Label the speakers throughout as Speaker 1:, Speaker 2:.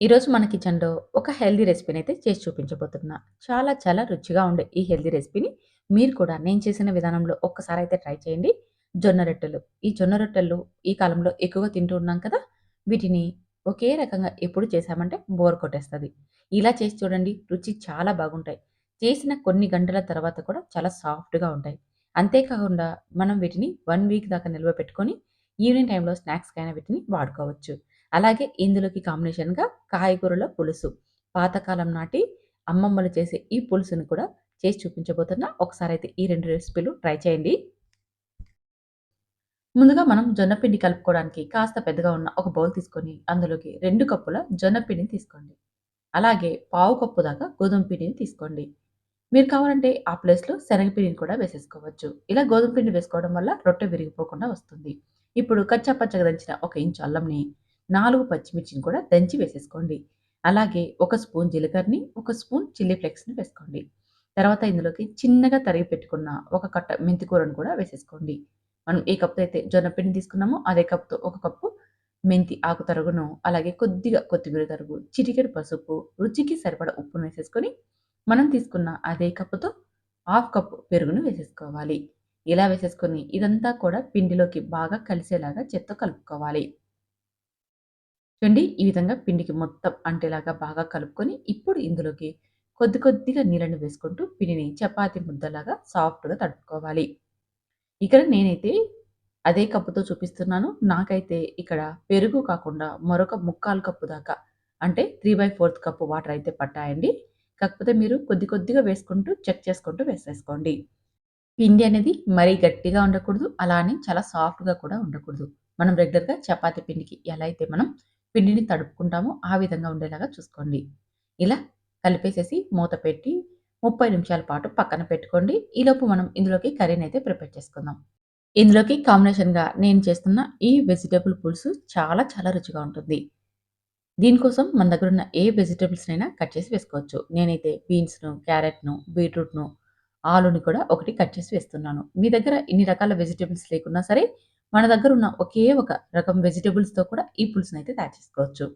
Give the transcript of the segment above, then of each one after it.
Speaker 1: ఈరోజు మన కిచెన్‌లో ఒక హెల్దీ రెసిపీని అయితే చేసి చూపించబోతున్నా. చాలా చాలా రుచిగా ఉండే ఈ హెల్దీ రెసిపీని మీరు కూడా నేను చేసిన విధానంలో ఒక్కసారయితే ట్రై చేయండి. జొన్న రొట్టెలు. ఈ జొన్న రొట్టెలు ఈ కాలంలో ఎక్కువగా తింటూ ఉన్నాం కదా! వీటిని ఒకే రకంగా ఎప్పుడు చేశామంటే బోర్ కొట్టేస్తుంది ఇలా చేసి చూడండి రుచి చాలా బాగుంటాయి. చేసిన కొన్ని గంటల తర్వాత కూడా చాలా సాఫ్ట్‌గా ఉంటాయి. అంతేకాకుండా మనం వీటిని వన్ వీక్ దాకా నిల్వ పెట్టుకొని ఈవినింగ్ టైంలో స్నాక్స్‌కైనా వీటిని వాడుకోవచ్చు. అలాగే ఇందులోకి కాంబినేషన్‌గా కాయగూరల పులుసు. పాతకాలం నాటి అమ్మమ్మలు చేసే ఈ పులుసుని కూడా చేసి చూపించబోతున్నా. ఒకసారయితే ఈ రెండు రెసిపీలు ట్రై చేయండి. ముందుగా మనం జొన్నపిండి కలుపుకోవడానికి కాస్త పెద్దగా ఉన్న ఒక బౌల్ తీసుకొని అందులోకి రెండు కప్పుల జొన్నపిండిని తీసుకోండి. అలాగే పావు కప్పు దాకా గోధుమ పిండిని తీసుకోండి. మీరు కావాలంటే ఆ ప్లేస్‌లో శనగపిండిని కూడా వేసేసుకోవచ్చు. ఇలా గోధుమ పిండి వేసుకోవడం వల్ల రొట్టె విరిగిపోకుండా వస్తుంది. ఇప్పుడు కచ్చా పచ్చగా దంచిన ఒక ఇంచు అల్లంని, నాలుగు పచ్చిమిర్చిని కూడా దంచి వేసేసుకోండి. అలాగే ఒక స్పూన్ జీలకర్రని, ఒక స్పూన్ చిల్లీ ఫ్లెక్స్ని వేసుకోండి. తర్వాత ఇందులోకి చిన్నగా తరిగి పెట్టుకున్న ఒక కట్ట మెంతికూరను కూడా వేసేసుకోండి. మనం ఏ కప్‌తో అయితే జొన్నపిండిని తీసుకున్నామో అదే కప్‌తో ఒక కప్పు మెంతి ఆకు తరుగును, అలాగే కొద్దిగా కొత్తిమీర తరుగు, చిటికెడు పసుపు, రుచికి సరిపడా ఉప్పును వేసేసుకొని మనం తీసుకున్న అదే కప్పుతో హాఫ్ కప్పు పెరుగును వేసేసుకోవాలి. ఇలా వేసేసుకొని ఇదంతా కూడా పిండిలోకి బాగా కలిసేలాగా చెత్త కలుపుకోవాలి. చూడండి ఈ విధంగా పిండికి మొత్తం అంటేలాగా బాగా కలుపుకొని ఇప్పుడు ఇందులోకి కొద్ది కొద్దిగా నీళ్ళని వేసుకుంటూ పిండిని చపాతి ముద్దలాగా సాఫ్ట్‌గా తడుపుకోవాలి. ఇక్కడ నేనైతే అదే కప్పుతో చూపిస్తున్నాను. నాకైతే ఇక్కడ పెరుగు కాకుండా మరొక ముక్కాలు కప్పు దాకా అంటే 3/4 కప్పు వాటర్ అయితే పట్టాయండి. కాకపోతే మీరు కొద్ది కొద్దిగా వేసుకుంటూ చెక్ చేసుకుంటూ వేసేసుకోండి. పిండి అనేది మరీ గట్టిగా ఉండకూడదు. అలా అని చాలా సాఫ్ట్‌గా కూడా ఉండకూడదు. మనం రెగ్యులర్‌గా చపాతీ పిండికి ఎలా అయితే మనం పిండిని తడుపుకుంటామో ఆ విధంగా ఉండేలాగా చూసుకోండి. ఇలా కలిపేసేసి మూత పెట్టి 30 నిమిషాల పాటు పక్కన పెట్టుకోండి. ఈలోపు మనం ఇందులోకి కర్రీని అయితే ప్రిపేర్ చేసుకుందాం. ఇందులోకి కాంబినేషన్‌గా నేను చేస్తున్న ఈ వెజిటబుల్ పులుసు చాలా చాలా రుచిగా ఉంటుంది. దీనికోసం మన దగ్గర ఉన్న ఏ వెజిటేబుల్స్నైనా కట్ చేసి వేసుకోవచ్చు. నేనైతే బీన్స్‌ను, క్యారెట్‌ను, బీట్రూట్‌ను, ఆలుని కూడా ఒకటి కట్ చేసి వేస్తున్నాను. మీ దగ్గర ఇన్ని రకాల వెజిటేబుల్స్ లేకున్నా సరే, మన దగ్గర ఉన్న ఒకే ఒక రకం వెజిటబుల్స్‌తో కూడా ఈ పులుసునైతే తయారు చేసుకోవచ్చు.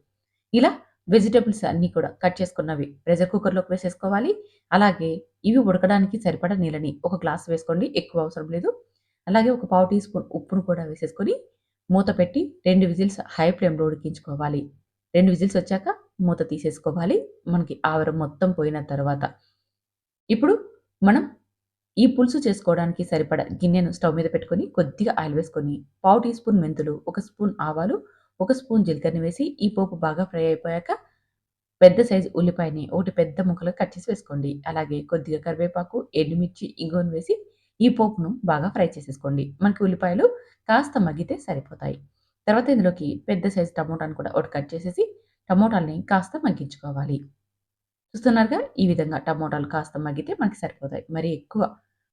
Speaker 1: ఇలా వెజిటబుల్స్ అన్నీ కూడా కట్ చేసుకున్నవి ప్రెషర్ కుక్కర్‌లోకి వేసేసుకోవాలి. అలాగే ఇవి ఉడకడానికి సరిపడా నీళ్ళని ఒక గ్లాస్ వేసుకోండి. ఎక్కువ అవసరం లేదు. అలాగే ఒక పావు టీ స్పూన్ ఉప్పును కూడా వేసేసుకొని మూత పెట్టి రెండు విజిల్స్ హై ఫ్లేమ్‌లో ఉడికించుకోవాలి. రెండు విజిల్స్ వచ్చాక మూత తీసేసుకోవాలి. మనకి ఆవరం మొత్తం పోయిన తర్వాత. ఇప్పుడు మనం ఈ పులుసు చేసుకోవడానికి సరిపడా గిన్నెను స్టవ్ మీద పెట్టుకొని కొద్దిగా ఆయిల్ వేసుకొని పావు టీ స్పూన్ మెంతులు, ఒక స్పూన్ ఆవాలు, ఒక స్పూన్ జీలకర్రని వేసి ఈ పోపు బాగా ఫ్రై అయిపోయాక పెద్ద సైజు ఉల్లిపాయని ఒకటి పెద్ద ముక్కలు కట్ చేసి వేసుకోండి. అలాగే కొద్దిగా కరివేపాకు, ఎండుమిర్చి, ఇంగువను వేసి ఈ పోపును బాగా ఫ్రై చేసేసుకోండి. మనకి ఉల్లిపాయలు కాస్త మగ్గితే సరిపోతాయి. తర్వాత ఇందులోకి పెద్ద సైజు టమోటాను కూడా ఒకటి కట్ చేసేసి టమోటాలని కాస్త మగ్గించుకోవాలి. చూస్తున్నారుగా ఈ విధంగా టమోటాలు కాస్త మగ్గితే మనకి సరిపోతాయి. మరి ఎక్కువ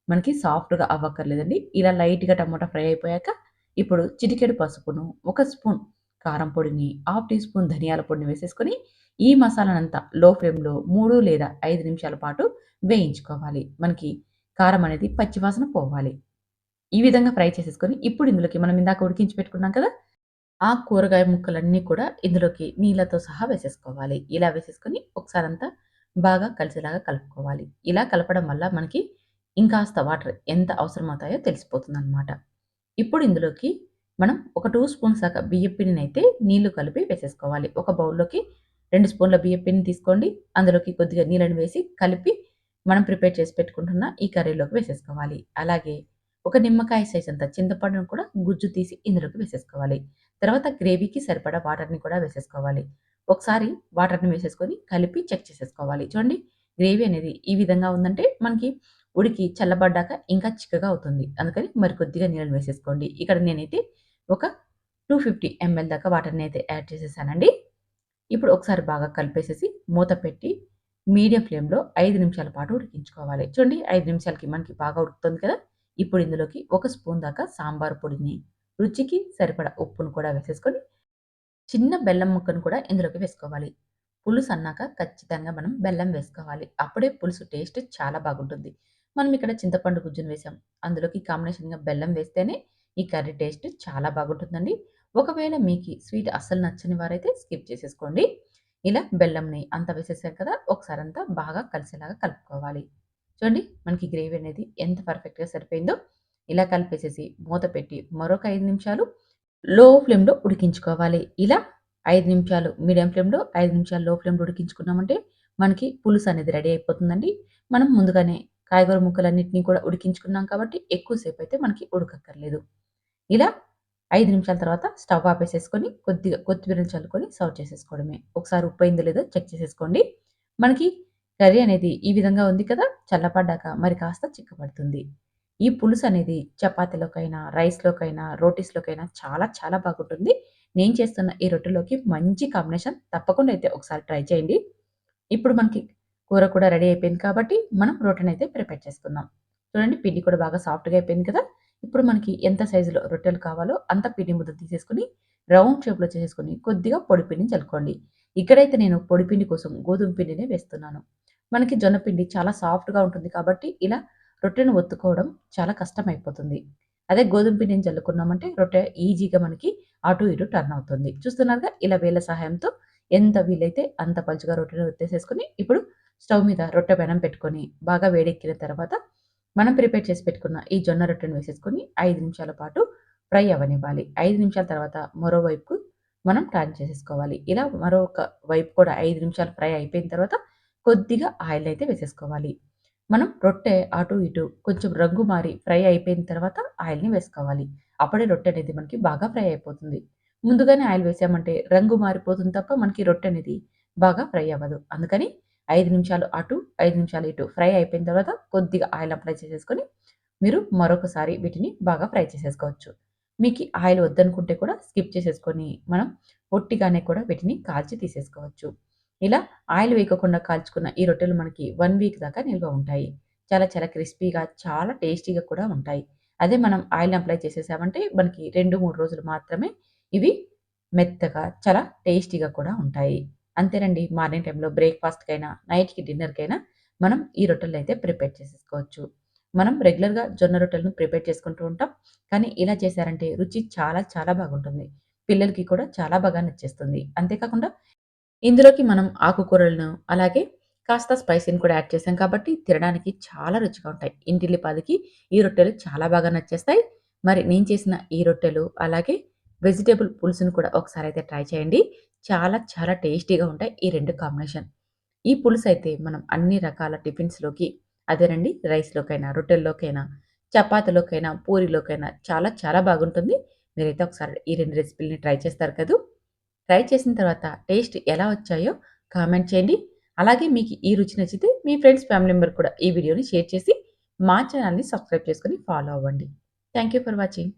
Speaker 1: మనకి సాఫ్ట్‌గా అవ్వక్కర్లేదండి. ఇలా లైట్‌గా టమోటా ఫ్రై అయిపోయాక ఇప్పుడు చిటికెడు పసుపును, ఒక స్పూన్ కారం పొడిని, హాఫ్ టీ స్పూన్ ధనియాల పొడిని వేసేసుకొని ఈ మసాలానంతా లో ఫ్లేమ్‌లో మూడు లేదా ఐదు నిమిషాల పాటు వేయించుకోవాలి. మనకి కారం అనేది పచ్చివాసన పోవాలి. ఈ విధంగా ఫ్రై చేసేసుకొని ఇప్పుడు ఇందులోకి మనం ఇందాక ఉడికించి పెట్టుకున్నాం కదా! ఆ కూరగాయ ముక్కలన్నీ కూడా ఇందులోకి నీళ్ళతో సహా వేసేసుకోవాలి. ఇలా వేసేసుకొని ఒకసారి అంతా బాగా కలిసేలాగా కలుపుకోవాలి. ఇలా కలపడం వల్ల మనకి ఇంకాస్త వాటర్ ఎంత అవసరమవుతాయో తెలిసిపోతుందనమాట. ఇప్పుడు ఇందులోకి మనం ఒక టూ స్పూన్స్ దాకా పిండిని అయితే నీళ్ళు కలిపి వేసేసుకోవాలి. ఒక బౌల్‌లోకి రెండు స్పూన్ల బియ్యం పిండిని తీసుకోండి. అందులోకి కొద్దిగా నీళ్ళని వేసి కలిపి మనం ప్రిపేర్ చేసి పెట్టుకుంటున్న ఈ కర్రీలోకి వేసేసుకోవాలి. అలాగే ఒక నిమ్మకాయ సైజ్ అంత చింతపండును కూడా గుజ్జు తీసి ఇందులోకి వేసేసుకోవాలి. తర్వాత గ్రేవీకి సరిపడా వాటర్‌ని కూడా వేసేసుకోవాలి. ఒకసారి వాటర్‌ని వేసేసుకొని కలిపి చెక్ చేసేసుకోవాలి. చూడండి గ్రేవీ అనేది ఈ విధంగా ఉందంటే మనకి ఉడికి చల్లబడ్డాక ఇంకా చిక్కగా అవుతుంది. అందుకని మరి కొద్దిగా నీళ్ళని వేసేసుకోండి. ఇక్కడ నేనైతే ఒక 250 ఎంఎల్ దాకా వాటర్‌ని అయితే యాడ్ చేసేసానండి. ఇప్పుడు ఒకసారి బాగా కలిపేసేసి మూత పెట్టి మీడియం ఫ్లేమ్‌లో ఐదు నిమిషాల పాటు ఉడికించుకోవాలి. చూడండి ఐదు నిమిషాలకి మనకి బాగా ఉడుకుతుంది కదా! ఇప్పుడు ఇందులోకి ఒక స్పూన్ దాకా సాంబార్ పొడిని, రుచికి సరిపడా ఉప్పును కూడా వేసేసుకొని చిన్న బెల్లం ముక్కను కూడా ఇందులోకి వేసుకోవాలి. పులుసు అన్నాక ఖచ్చితంగా మనం బెల్లం వేసుకోవాలి. అప్పుడే పులుసు టేస్ట్ చాలా బాగుంటుంది. మనం ఇక్కడ చింతపండు గుజ్జును వేసాం. అందులోకి కాంబినేషన్‌గా బెల్లం వేస్తేనే ఈ కర్రీ టేస్ట్ చాలా బాగుంటుందండి. ఒకవేళ మీకు స్వీట్ అస్సలు నచ్చని వారైతే స్కిప్ చేసేసుకోండి. ఇలా బెల్లంని అంతా వేసేసాం కదా! ఒకసారి అంతా బాగా కలిసేలాగా కలుపుకోవాలి. చూడండి మనకి గ్రేవీ అనేది ఎంత పర్ఫెక్ట్‌గా సరిపోయిందో. ఇలా కలిపేసేసి మూత పెట్టి మరొక ఐదు నిమిషాలు లో ఫ్లేమ్‌లో ఉడికించుకోవాలి. ఇలా ఐదు నిమిషాలు మీడియం ఫ్లేమ్‌లో, ఐదు నిమిషాలు లో ఫ్లేమ్‌లో ఉడికించుకున్నామంటే మనకి పులుసు అనేది రెడీ అయిపోతుందండి. మనం ముందుగానే కాయగూర ముక్కలన్నింటినీ కూడా ఉడికించుకున్నాం కాబట్టి ఎక్కువసేపు అయితే మనకి ఉడకక్కర్లేదు. ఇలా ఐదు నిమిషాల తర్వాత స్టవ్ ఆపేసేసుకొని కొద్దిగా కొత్తిమీర చల్లుకొని సర్వ్ చేసేసుకోవడమే. ఒకసారి ఉప్పు అయిందో లేదో చెక్ చేసేసుకోండి. మనకి కర్రీ అనేది ఈ విధంగా ఉంది కదా! చల్లపడ్డాక మరి కాస్త చిక్కబడుతుంది. ఈ పులుసు అనేది చపాతీలోకైనా, రైస్‌లోకైనా, రోటీస్‌లోకైనా చాలా చాలా బాగుంటుంది. నేను చేస్తున్న ఈ రొట్టెలోకి మంచి కాంబినేషన్. తప్పకుండా అయితే ఒకసారి ట్రై చేయండి. ఇప్పుడు మనకి కూర కూడా రెడీ అయిపోయింది కాబట్టి మనం రోటినైతే ప్రిపేర్ చేసుకుందాం. చూడండి పిండి కూడా బాగా సాఫ్ట్‌గా అయిపోయింది కదా! ఇప్పుడు మనకి ఎంత సైజులో రొట్టెలు కావాలో అంత పిండి ముద్ద తీసేసుకుని రౌండ్ షేప్‌లో చేసేసుకొని కొద్దిగా పొడి పిండిని చల్లుకోండి. ఇక్కడైతే నేను పొడి పిండి కోసం గోధుమ పిండినే వేస్తున్నాను. మనకి జొన్న పిండి చాలా సాఫ్ట్‌గా ఉంటుంది కాబట్టి ఇలా రొట్టెను ఒత్తుకోవడం చాలా కష్టమైపోతుంది. అదే గోధుమ పిండిని చల్లుకున్నామంటే రొట్టె ఈజీగా మనకి అటు ఇటు టర్న్ అవుతుంది. చూస్తున్నారుగా ఇలా వీళ్ళ సహాయంతో ఎంత వీలైతే అంత పలుచగా రొట్టెను ఒత్తేసేసుకుని ఇప్పుడు స్టవ్ మీద రొట్టె పెనం పెట్టుకొని బాగా వేడెక్కిన తర్వాత మనం ప్రిపేర్ చేసి పెట్టుకున్న ఈ జొన్న రొట్టెను వేసేసుకొని ఐదు నిమిషాల పాటు ఫ్రై అవ్వనివ్వాలి. ఐదు నిమిషాల తర్వాత మరోవైపు మనం టర్న్ చేసేసుకోవాలి. ఇలా మరొక వైపు కూడా ఐదు నిమిషాలు ఫ్రై అయిపోయిన తర్వాత కొద్దిగా ఆయిల్ అయితే వేసేసుకోవాలి. మనం రొట్టె అటు ఇటు కొంచెం రంగు మారి ఫ్రై అయిపోయిన తర్వాత ఆయిల్‌ని వేసుకోవాలి. అప్పుడే రొట్టె అనేది మనకి బాగా ఫ్రై అయిపోతుంది. ముందుగానే ఆయిల్ వేసామంటే రంగు మారిపోతుంది తప్ప మనకి రొట్టె అనేది బాగా ఫ్రై అవ్వదు. అందుకని ఐదు నిమిషాలు అటు, ఐదు నిమిషాలు ఇటు ఫ్రై అయిపోయిన తర్వాత కొద్దిగా ఆయిల్ అప్లై చేసేసుకొని మీరు మరొకసారి వీటిని బాగా ఫ్రై చేసేసుకోవచ్చు. మీకు ఆయిల్ వద్దనుకుంటే కూడా స్కిప్ చేసేసుకొని మనం పొట్టిగానే కూడా వీటిని కాల్చి తీసేసుకోవచ్చు. ఇలా ఆయిల్ వేయకుండా కాల్చుకున్న ఈ రొట్టెలు మనకి వన్ వీక్ దాకా నిల్వ ఉంటాయి. చాలా చాలా క్రిస్పీగా, చాలా టేస్టీగా కూడా ఉంటాయి. అదే మనం ఆయిల్ అప్లై చేసేసామంటే మనకి 2, 3 రోజులు మాత్రమే ఇవి మెత్తగా, చాలా టేస్టీగా కూడా ఉంటాయి. అంతేనండి మార్నింగ్ టైంలో బ్రేక్‌ఫాస్ట్‌కైనా, నైట్‌కి డిన్నర్‌కైనా మనం ఈ రొట్టెలనైతే ప్రిపేర్ చేసేసుకోవచ్చు. మనం రెగ్యులర్‌గా జొన్న రొట్టెలను ప్రిపేర్ చేసుకుంటూ ఉంటాం. కానీ ఇలా చేశారంటే రుచి చాలా చాలా బాగుంటుంది. పిల్లలకి కూడా చాలా బాగా నచ్చేస్తుంది. అంతేకాకుండా ఇందులోకి మనం ఆకుకూరలను, అలాగే కాస్త స్పైసీని కూడా యాడ్ చేసాం కాబట్టి తినడానికి చాలా రుచిగా ఉంటాయి. ఇంటిల్లిపాదికి ఈ రొట్టెలు చాలా బాగా నచ్చేస్తాయి. మరి నేను చేసిన ఈ రొట్టెలు, అలాగే వెజిటేబుల్ పులుసును కూడా ఒకసారి అయితే ట్రై చేయండి. చాలా చాలా టేస్టీగా ఉంటాయి ఈ రెండు కాంబినేషన్. ఈ పులుసు అయితే మనం అన్ని రకాల టిఫిన్స్‌లోకి అదేనండి రైస్‌లోకైనా, రొట్టెల్లోకైనా, చపాతీలోకైనా, పూరీలోకైనా చాలా చాలా బాగుంటుంది. మీరైతే ఒకసారి ఈ రెండు రెసిపీలని ట్రై చేస్తారు కదా ట్రై చేసిన తర్వాత టేస్ట్ ఎలా వచ్చాయో కామెంట్ చేయండి. అలాగే మీకు ఈ రుచి నచ్చితే మీ ఫ్రెండ్స్, ఫ్యామిలీ మెంబర్ కూడా ఈ వీడియోని షేర్ చేసి మా ఛానల్ని సబ్స్క్రైబ్ చేసుకొని ఫాలో అవ్వండి. Thank you for watching.